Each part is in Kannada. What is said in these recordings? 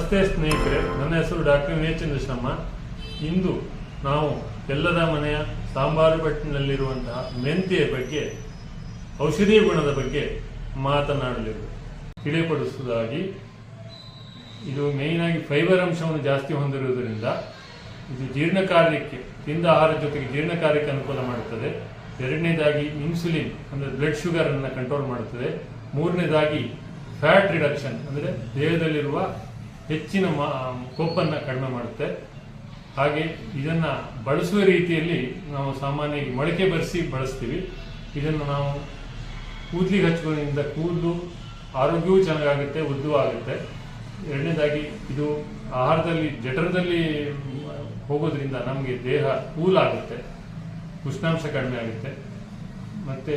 ನಮಸ್ತೆ ಸ್ನೇಹಿತರೆ, ನನ್ನ ಹೆಸರು ಡಾಕ್ಟರ್ ವಿನಯಚಂದ್ರ ಚಂದ್ರಶಮ್ಮ ಇಂದು ನಾವು ಎಲ್ಲದ ಮನೆಯ ಸಾಂಬಾರು ಬೆಟ್ಟಿನಲ್ಲಿರುವಂತಹ ಮೆಂತೆಯ ಬಗ್ಗೆ, ಔಷಧೀಯ ಗುಣದ ಬಗ್ಗೆ ಮಾತನಾಡಲಿರು ತಿಳಿಪಡಿಸುವುದಾಗಿ, ಇದು ಮೇಯ್ನ್ ಆಗಿ ಫೈಬರ್ ಅಂಶವನ್ನು ಜಾಸ್ತಿ ಹೊಂದಿರುವುದರಿಂದ ಇದು ಜೀರ್ಣಕಾರ್ಯಕ್ಕೆ, ತಿಂದ ಆಹಾರ ಜೊತೆಗೆ ಜೀರ್ಣಕಾರ್ಯಕ್ಕೆ ಅನುಕೂಲ ಮಾಡುತ್ತದೆ. ಎರಡನೇದಾಗಿ ಇನ್ಸುಲಿನ್ ಅಂದರೆ ಬ್ಲಡ್ ಶುಗರ್ ಅನ್ನು ಕಂಟ್ರೋಲ್ ಮಾಡುತ್ತದೆ. ಮೂರನೇದಾಗಿ ಫ್ಯಾಟ್ ರಿಡಕ್ಷನ್ ಅಂದರೆ ದೇಹದಲ್ಲಿರುವ ಹೆಚ್ಚಿನ ಕೊಬ್ಬನ್ನು ಕಡಿಮೆ ಮಾಡುತ್ತೆ. ಹಾಗೆ ಇದನ್ನ ಬಳಸುವ ರೀತಿಯಲ್ಲಿ ನಾವು ಸಾಮಾನ್ಯವಾಗಿ ಮೊಳಕೆ ಬರೆಸಿ ಬಳಸ್ತೀವಿ. ಇದನ್ನು ನಾವು ಕೂದಲಿಗೆ ಹಚ್ಚುವುದರಿಂದ ಕೂದಲು ಆರೋಗ್ಯವೂ ಚೆನ್ನಾಗಾಗುತ್ತೆ, ಉದ್ದವೂ ಆಗುತ್ತೆ. ಎರಡನೇದಾಗಿ ಇದು ಆಹಾರದಲ್ಲಿ, ಜಠರದಲ್ಲಿ ಹೋಗೋದ್ರಿಂದ ನಮಗೆ ದೇಹ ಕೂಲ್ ಆಗುತ್ತೆ, ಉಷ್ಣಾಂಶ ಕಡಿಮೆ ಆಗುತ್ತೆ. ಮತ್ತೆ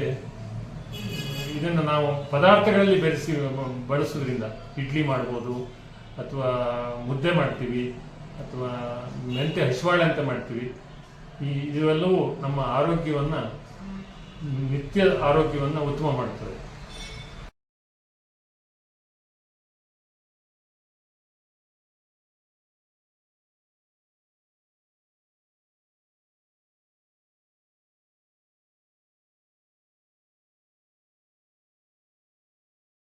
ಇದನ್ನು ನಾವು ಪದಾರ್ಥಗಳಲ್ಲಿ ಬೆರೆಸಿ ಬಳಸೋದ್ರಿಂದ ಇಡ್ಲಿ ಮಾಡ್ಬೋದು ಅಥವಾ ಮುದ್ದೆ ಮಾಡ್ತೀವಿ ಅಥವಾ ಮೆಂತೆ ಹಸಿವಾಳೆ ಅಂತ ಮಾಡ್ತೀವಿ. ಈ ಇವೆಲ್ಲವೂ ನಮ್ಮ ಆರೋಗ್ಯವನ್ನು ನಿತ್ಯ ಆರೋಗ್ಯವನ್ನು ಉತ್ತಮ ಮಾಡ್ತದೆ